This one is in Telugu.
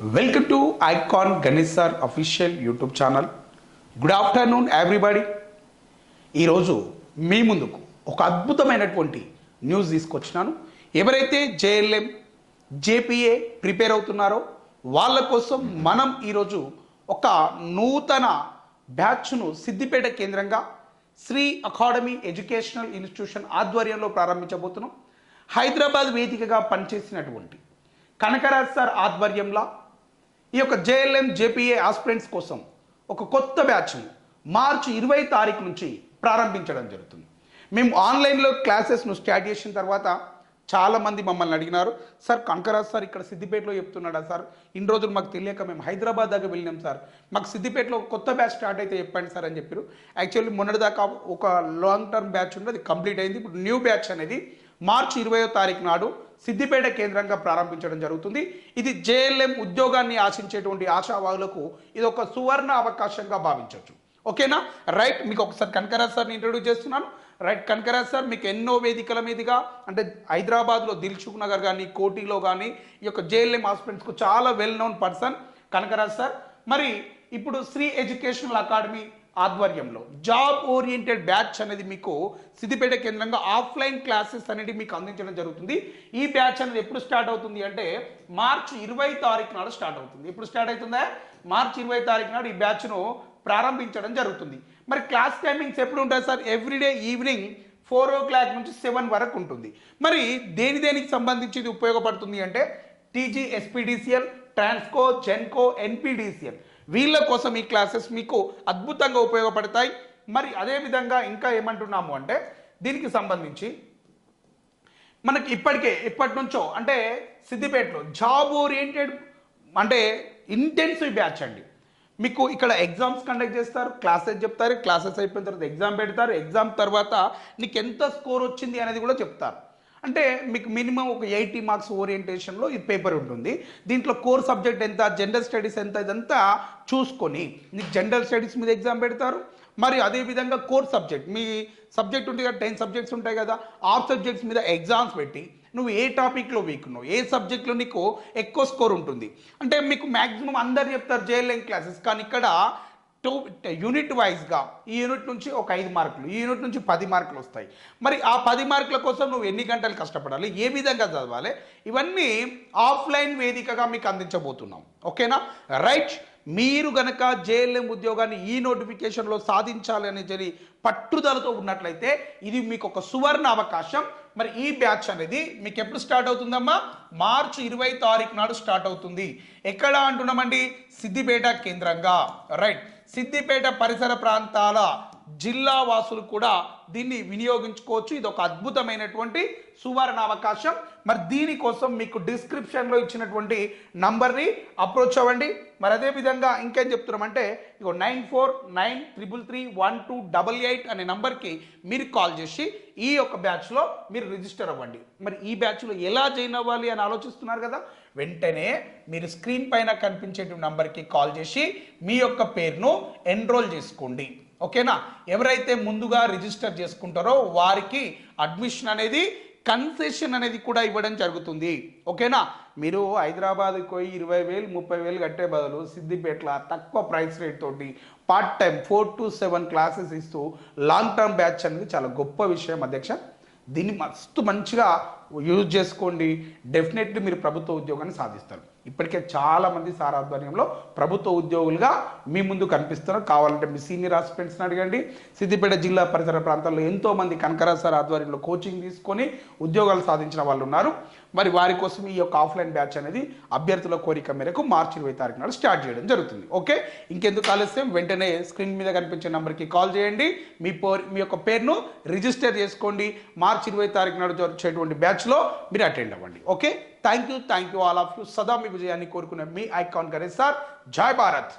Welcome to Icon Ganesh sir official YouTube channel good afternoon everybody ఈరోజు మీ ముందుకు ఒక అద్భుతమైనటువంటి న్యూస్ తీసుకొచ్చినాను. ఎవరైతే జేఎల్ఎం జేపీఏ ప్రిపేర్ అవుతున్నారో వాళ్ళ కోసం మనం ఈరోజు ఒక నూతన బ్యాచ్ను సిద్దిపేట కేంద్రంగా శ్రీ అకాడమీ ఎడ్యుకేషనల్ ఇన్స్టిట్యూషన్ ఆధ్వర్యంలో ప్రారంభించబోతున్నాం. హైదరాబాద్ వేదికగా పనిచేసినటువంటి కనకరాజ్ సార్ ఆధ్వర్యంలో ఈ యొక్క జేఎల్ఎం జేపీఏ ఆస్పిరెంట్స్ కోసం ఒక కొత్త బ్యాచ్ను మార్చి ఇరవై తారీఖు నుంచి ప్రారంభించడం జరుగుతుంది. మేము ఆన్లైన్లో క్లాసెస్ను స్టార్ట్ చేసిన తర్వాత చాలామంది మమ్మల్ని అడిగినారు సార్ కంకరాజ్ సార్ ఇక్కడ సిద్దిపేటలో చెప్తున్నాడా సార్? ఇన్ని రోజులు మాకు తెలియక మేము హైదరాబాద్ దాకా వెళ్ళినాం సార్. మాకు సిద్దిపేటలో కొత్త బ్యాచ్ స్టార్ట్ అయితే చెప్పండి సార్ అని చెప్పారు. యాక్చువల్లీ మొన్నటిదాకా ఒక లాంగ్ టర్మ్ బ్యాచ్ ఉంది అది కంప్లీట్ అయింది. ఇప్పుడు న్యూ బ్యాచ్ అనేది మార్చి ఇరవయో తారీఖు నాడు సిద్దిపేట కేంద్రంగా ప్రారంభించడం జరుగుతుంది. ఇది జేఎల్ఎం ఉద్యోగాన్ని ఆశించేటువంటి ఆశావాదులకు ఇది ఒక సువర్ణ అవకాశంగా భావించవచ్చు. ఓకేనా? రైట్ మీకు ఒకసారి కనకరాజ్ సార్ని ఇంట్రడ్యూస్ చేస్తున్నాను. రైట్ కనకరాజ్ సార్ మీకు ఎన్నో వేదికల మీదుగా అంటే హైదరాబాద్లో దిల్చుక్ నగర్ కానీ కోటిలో కానీ ఈ యొక్క జేఎల్ఎం హాస్పిటల్స్కు చాలా well known person Kanakaraj sir. మరి ఇప్పుడు శ్రీ ఎడ్యుకేషనల్ అకాడమీ ఆధ్వర్యంలో. జాబ్ ఓరియంటెడ్ బ్యాచ్ అనేది మీకు సిద్దిపేట కేంద్రంగా ఆఫ్లైన్ క్లాసెస్ అనేది మీకు అందించడం జరుగుతుంది. ఈ బ్యాచ్ అనేది ఎప్పుడు స్టార్ట్ అవుతుంది అంటే మార్చి ఇరవై తారీఖు నాడు స్టార్ట్ అవుతుంది. ఎప్పుడు స్టార్ట్ అవుతుందా? మార్చి ఇరవై తారీఖు నాడు ఈ బ్యాచ్ను ప్రారంభించడం జరుగుతుంది. మరి క్లాస్ టైమింగ్స్ ఎప్పుడు ఉంటాయి sir? Everyday evening four o'clock నుంచి సెవెన్ వరకు ఉంటుంది. మరి దేని దేనికి సంబంధించి ఇది ఉపయోగపడుతుంది అంటే TG SPDCL Transco Genco NPDCL. వీళ్ళ కోసం ఈ క్లాసెస్ మీకు అద్భుతంగా ఉపయోగపడతాయి. మరి అదేవిధంగా ఇంకా ఏమంటున్నాము అంటే దీనికి సంబంధించి మనకి ఇప్పటికే ఇప్పటి నుంచో అంటే సిద్దిపేటలో జాబ్ ఓరియంటెడ్ అంటే ఇంటెన్సివ్ బ్యాచ్ అండి. మీకు ఇక్కడ ఎగ్జామ్స్ కండక్ట్ చేస్తారు క్లాసెస్ చెప్తారు క్లాసెస్ అయిపోయిన తర్వాత ఎగ్జామ్ పెడతారు ఎగ్జామ్ తర్వాత నీకు ఎంత స్కోర్ వచ్చింది అనేది కూడా చెప్తారు. అంటే మీకు మినిమం ఒక ఎయిటీ మార్క్స్ ఓరియంటేషన్లో ఈ పేపర్ ఉంటుంది. దీంట్లో కోర్ సబ్జెక్ట్ ఎంత జనరల్ స్టడీస్ ఎంత ఇదంతా చూసుకొని మీకు జనరల్ స్టడీస్ మీద ఎగ్జామ్ పెడతారు. మరి అదేవిధంగా కోర్ సబ్జెక్ట్ మీ సబ్జెక్ట్ ఉంటుంది కదా టెన్ సబ్జెక్ట్స్ ఉంటాయి కదా ఆ సబ్జెక్ట్స్ మీద ఎగ్జామ్స్ పెట్టి నువ్వు ఏ టాపిక్లో వీక్ ఉన్నావు ఏ సబ్జెక్ట్లో నీకు ఎక్కువ స్కోర్ ఉంటుంది. అంటే మీకు మ్యాక్సిమం అందరు చెప్తారు జేఎల్ఎం క్లాసెస్ కానీ ఇక్కడ టూ యూనిట్ వైజ్గా ఈ యూనిట్ నుంచి ఒక ఐదు మార్కులు ఈ యూనిట్ నుంచి పది మార్కులు వస్తాయి. మరి ఆ పది మార్కుల కోసం నువ్వు ఎన్ని గంటలు కష్టపడాలి? ఏ విధంగా చదవాలి? ఇవన్నీ ఆఫ్లైన్ వేదికగా మీకు అందించబోతున్నాం. ఓకేనా? రైట్. మీరు గనక జేఎల్ఎం ఉద్యోగాన్ని ఈ నోటిఫికేషన్లో సాధించాలని చెప్పి పట్టుదలతో ఉన్నట్లయితే ఇది మీకు ఒక సువర్ణ అవకాశం. మరి ఈ బ్యాచ్ అనేది మీకు ఎప్పుడు స్టార్ట్ అవుతుందమ్మా? మార్చి ఇరవై తారీఖు నాడు స్టార్ట్ అవుతుంది. ఎక్కడ అంటున్నామండి? సిద్దిపేట కేంద్రంగా. రైట్ సిద్దిపేట పరిసర ప్రాంతాల జిల్లా వాసులు కూడా దీన్ని వినియోగించుకోవచ్చు. ఇది ఒక అద్భుతమైనటువంటి సువర్ణ అవకాశం మరి దీనికోసం మీకు డిస్క్రిప్షన్లో ఇచ్చినటువంటి నంబర్ని అప్రోచ్ అవ్వండి. మరి అదే విధంగా ఇంకేం చెప్తున్నామంటే ఇగో nine four nine triple three one two double eight అనే నంబర్కి మీరు కాల్ చేసి ఈ యొక్క బ్యాచ్లో మీరు రిజిస్టర్ అవ్వండి. మరి ఈ బ్యాచ్లో ఎలా జాయిన్ అవ్వాలి అని ఆలోచిస్తున్నారు కదా? వెంటనే మీరు స్క్రీన్ పైన కనిపించేటువంటి నంబర్కి కాల్ చేసి మీ యొక్క పేరును ఎన్రోల్ చేసుకోండి. ఓకేనా? ఎవరైతే ముందుగా రిజిస్టర్ చేసుకుంటారో వారికి అడ్మిషన్ అనేది కన్సెషన్ అనేది కూడా ఇవ్వడం జరుగుతుంది. ఓకేనా? మీరు హైదరాబాద్కి పోయి ఇరవై వేలు ముప్పై వేలు కట్టే బదులు సిద్దిపేటలో తక్కువ ప్రైస్ రేట్ తోటి part time four to seven classes ఇస్తూ లాంగ్ టర్మ్ బ్యాచ్ అనేది చాలా గొప్ప విషయం అధ్యక్ష. దీన్ని మస్తు మంచిగా యూజ్ చేసుకోండి. డెఫినెట్లీ మీరు ప్రభుత్వ ఉద్యోగాన్ని సాధిస్తారు. ఇప్పటికే చాలామంది సార్ ఆధ్వర్యంలో ప్రభుత్వ ఉద్యోగులుగా మీ ముందు కనిపిస్తున్నారు. కావాలంటే మీ సీనియర్ ఆస్పిరెంట్స్ని అడగండి. సిద్దిపేట జిల్లా పరిసర ప్రాంతాల్లో ఎంతో మంది కనకరాజ్ సార్ ఆధ్వర్యంలో కోచింగ్ తీసుకొని ఉద్యోగాలు సాధించిన వాళ్ళు ఉన్నారు. మరి వారి కోసం ఈ యొక్క ఆఫ్లైన్ బ్యాచ్ అనేది అభ్యర్థుల కోరిక మేరకు మార్చి ఇరవై తారీఖు నాడు స్టార్ట్ చేయడం జరుగుతుంది. ఓకే? ఇంకెందుకు ఆలస్యం? వెంటనే స్క్రీన్ మీద కనిపించే నెంబర్కి కాల్ చేయండి. మీ పేరు మీ యొక్క పేరును రిజిస్టర్ చేసుకోండి. మార్చి ఇరవై తారీఖు నాడు వచ్చేటువంటి బ్యాచ్లో మీరు అటెండ్ అవ్వండి. Okay thank you thank you all of you సదా మీ విజయాన్ని కోరుకునే మీ ఐకాన్ గణేష్ సార్. జై భారత్.